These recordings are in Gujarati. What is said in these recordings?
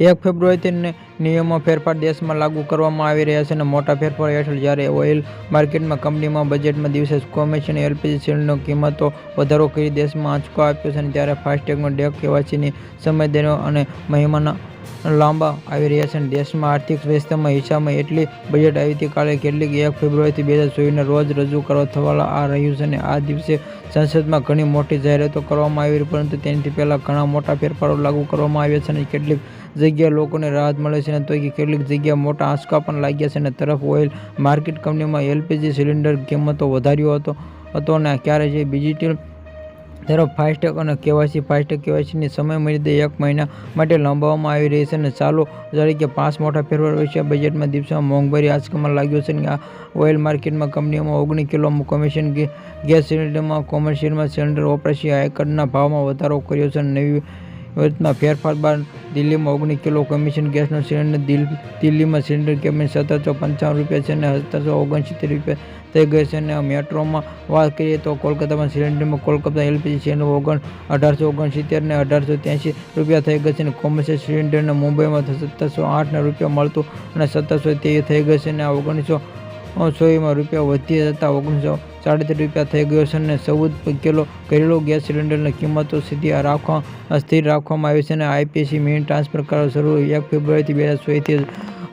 એક ફેબ્રુઆરીથી નિયમો ફેરફાર દેશમાં લાગુ કરવામાં આવી રહ્યા છે અને મોટા ફેરફાર હેઠળ જ્યારે ઓઇલ માર્કેટમાં કંપનીમાં બજેટમાં દિવસે કોમિશન એલપીજી સિલિન્ડરની કિંમતો વધારો કરી દેશમાં આંચકો આપ્યો છે અને ત્યારે ફાસ્ટેગનો ડેક કેવાયસીની સમયદેનો અને મહિમાના લાંબા આવી રહ્યા છે અને દેશમાં આર્થિક વ્યવસ્થામાં હિસાબમાં એટલી બજેટ આવી કાલે કેટલીક એક ફેબ્રુઆરીથી બે હજાર ચોવીસના રોજ રજૂ કરવા થવા આ રહ્યું છે અને આ દિવસે સંસદમાં ઘણી મોટી જાહેરાતો કરવામાં આવી રહી, પરંતુ તેનાથી પહેલાં ઘણા મોટા ફેરફારો લાગુ કરવામાં આવ્યા છે અને કેટલીક જગ્યાએ લોકોને રાહત મળે છે અને તો કેટલીક જગ્યાએ મોટા આંચકા પણ લાગ્યા છે અને તરફ ઓઇલ માર્કેટ કંપનીમાં એલપીજી સિલિન્ડર કિંમતો વધાર્યો હતો હતો અને ક્યારે જે ડિજિટલ તરફ ફાસ્ટેગ અને કેવાયસી ફાસ્ટેગ કેવાયસીની સમય મર્યાદા એક મહિના માટે લંબાવવામાં આવી રહી છે અને ચાલુ તરીકે પાંચ મોટા ફેરફાર વિશે બજેટમાં દિવસોમાં મોંઘવારી આંચકામાં લાગ્યો છે અને આ ઓઇલ માર્કેટમાં કંપનીઓમાં ઓગણીસ કિલો કમિશન ગેસ સિલિન્ડરમાં કોમર્શિયલમાં સિલિન્ડર વપરાશી આયકરના ભાવમાં વધારો કર્યો છે અને નવી યોજના ફેરફાર બાદ દિલ્હીમાં ઓગણીસ કિલો કમિશન ગેસનો સિલિન્ડર દિલ્હીમાં સિલિન્ડર કિંમત સત્તરસો પંચાવન રૂપિયા છે અને સત્તરસો ઓગણસિત્તેર રૂપિયા થઈ ગઈ છે અને મેટ્રોમાં વાત કરીએ તો કોલકાતામાં સિલિન્ડરમાં કોલકાતા એલપીજી સિલિન્ડર ઓગણ, અઢારસો ઓગણસિત્તેર ને અઢારસો ત્યાંસી રૂપિયા થઈ ગઈ છે અને કોમર્શિયલ સિલિન્ડરને મુંબઈમાં સત્તરસો આઠના રૂપિયા મળતું અને સત્તરસો તે થઈ ગઈ છે અને ઓગણીસો સોળમાં રૂપિયા વધી જતાં ઓગણીસો સાડત્રીસ રૂપિયા થઈ ગયો છે અને ચૌદ કિલો ઘરેલું ગેસ સિલિન્ડરની કિંમતો સીધી રાખવા, સ્થિર રાખવામાં આવી છે અને આઈપીસી મિની ટ્રાન્સફર કરવા શરૂ એક ફેબ્રુઆરીથી બે હજાર સોળથી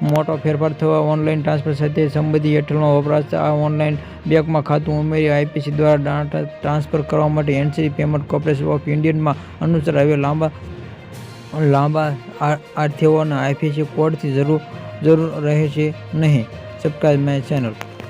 મોટો ફેરફાર થવા ઓનલાઈન ટ્રાન્સફર સાથે સંબંધિત હેઠળનો વપરાશ આ ઓનલાઈન બેંકમાં ખાતું ઉમેરી આઈપીસી દ્વારા ડાટા ટ્રાન્સફર કરવા માટે એનસીસી પેમેન્ટ કોર્પોરેશન ઓફ ઇન્ડિયનમાં અનુસાર હવે લાંબા લાંબા આરથીઓ અને આઈપીસી કોડથી જરૂર જરૂર રહે છે નહીં. Subscribe my channel